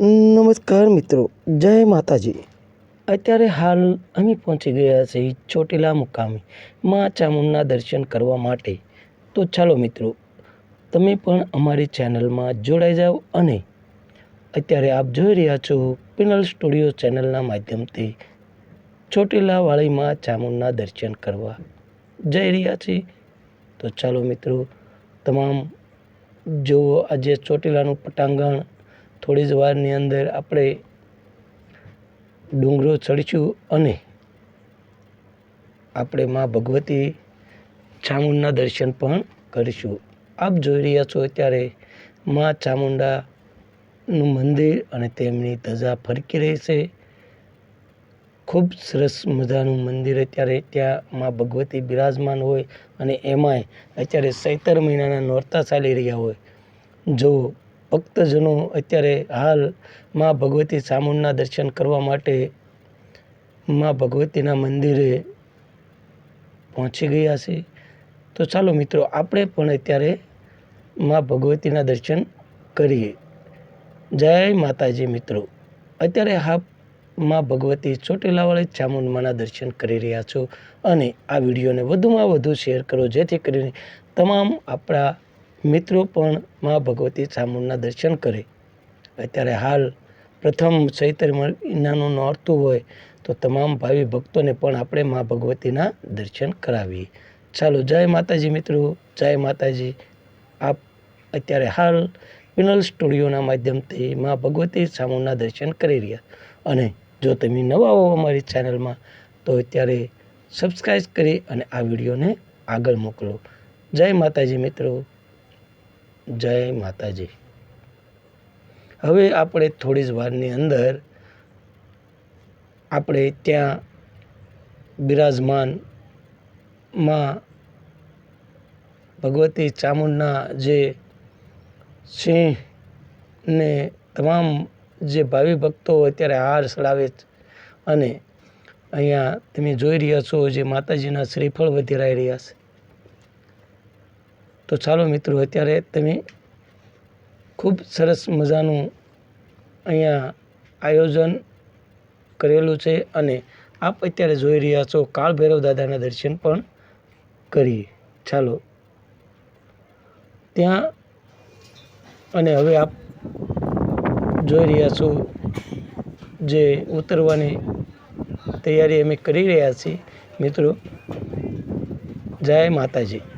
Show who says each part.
Speaker 1: નમસ્કાર મિત્રો, જય માતાજી. અત્યારે હાલ અમે પહોંચી ગયા છીએ ચોટીલા મુકામે મા ચામુંડના દર્શન કરવા માટે. તો ચાલો મિત્રો, તમે પણ અમારી ચેનલમાં જોડાઈ જાઓ અને અત્યારે આપ જોઈ રહ્યા છો પિનલ સ્ટુડિયો ચેનલના માધ્યમથી ચોટીલાવાળી મા ચામુંડના દર્શન કરવા જઈ રહ્યા છીએ. તો ચાલો મિત્રો, તમામ જુઓ આજે ચોટીલાનું પટાંગણ થોડી જ વારની અંદર આપણે ડુંગરો ચડીશું અને આપણે માં ભગવતી ચામુંડના દર્શન પણ કરીશું. આપ જોઈ રહ્યા છો અત્યારે માં ચામુંડાનું મંદિર અને તેમની ધજા ફરકી રહી છે. ખૂબ સરસ મજાનું મંદિર અત્યારે ત્યાં માં ભગવતી બિરાજમાન હોય અને એમાંય અત્યારે ચૈતર મહિનાના નોરતા ચાલી રહ્યા હોય. જો ભક્તજનો અત્યારે હાલ મા ભગવતી ચામુંડના દર્શન કરવા માટે મા ભગવતીના મંદિરે પહોંચી ગયા છે. તો ચાલો મિત્રો, આપણે પણ અત્યારે મા ભગવતીના દર્શન કરીએ. જય માતાજી મિત્રો. અત્યારે હા માં ભગવતી ચોટીલાવાળી ચામુંડમાના દર્શન કરી રહ્યા છો અને આ વિડીયોને વધુમાં વધુ શેર કરો, જેથી કરીને તમામ આપણા મિત્રો પણ મા ભગવતી ચામુંડના દર્શન કરે. અત્યારે હાલ પ્રથમ ચૈત્ર મહિનાનું નોરતું હોય તો તમામ ભાવિ ભક્તોને પણ આપણે મા ભગવતીના દર્શન કરાવીએ. ચાલો, જય માતાજી મિત્રો. જય માતાજી. આપ અત્યારે હાલ પિનલ સ્ટુડિયોના માધ્યમથી મા ભગવતી ચામુંડના દર્શન કરી રહ્યા. અને જો તમે નવા હો અમારી ચેનલમાં, તો અત્યારે સબસ્ક્રાઈબ કરી અને આ વિડીયોને આગળ મોકલો. જય માતાજી મિત્રો. જય માતાજી. હવે આપણે થોડી જ વારની અંદર આપણે ત્યાં બિરાજમાનમાં ભગવતી ચામુંડના જે સિંહ ને તમામ જે ભાવિ ભક્તો અત્યારે હાર ચડાવે અને અહીંયા તમે જોઈ રહ્યા છો જે માતાજીના શ્રીફળ વધી રહ્યા છે. તો ચાલો મિત્રો, અત્યારે તમે ખૂબ સરસ મજાનું અહીંયા આયોજન કરેલું છે અને આપ અત્યારે જોઈ રહ્યા છો કાળ ભૈરવ દાદાના દર્શન પણ કરીએ. ચાલો. ત્યાં અને હવે આપ જોઈ રહ્યા છો જે ઉતરવાની તૈયારી અમે કરી રહ્યા છીએ. મિત્રો, જય માતાજી.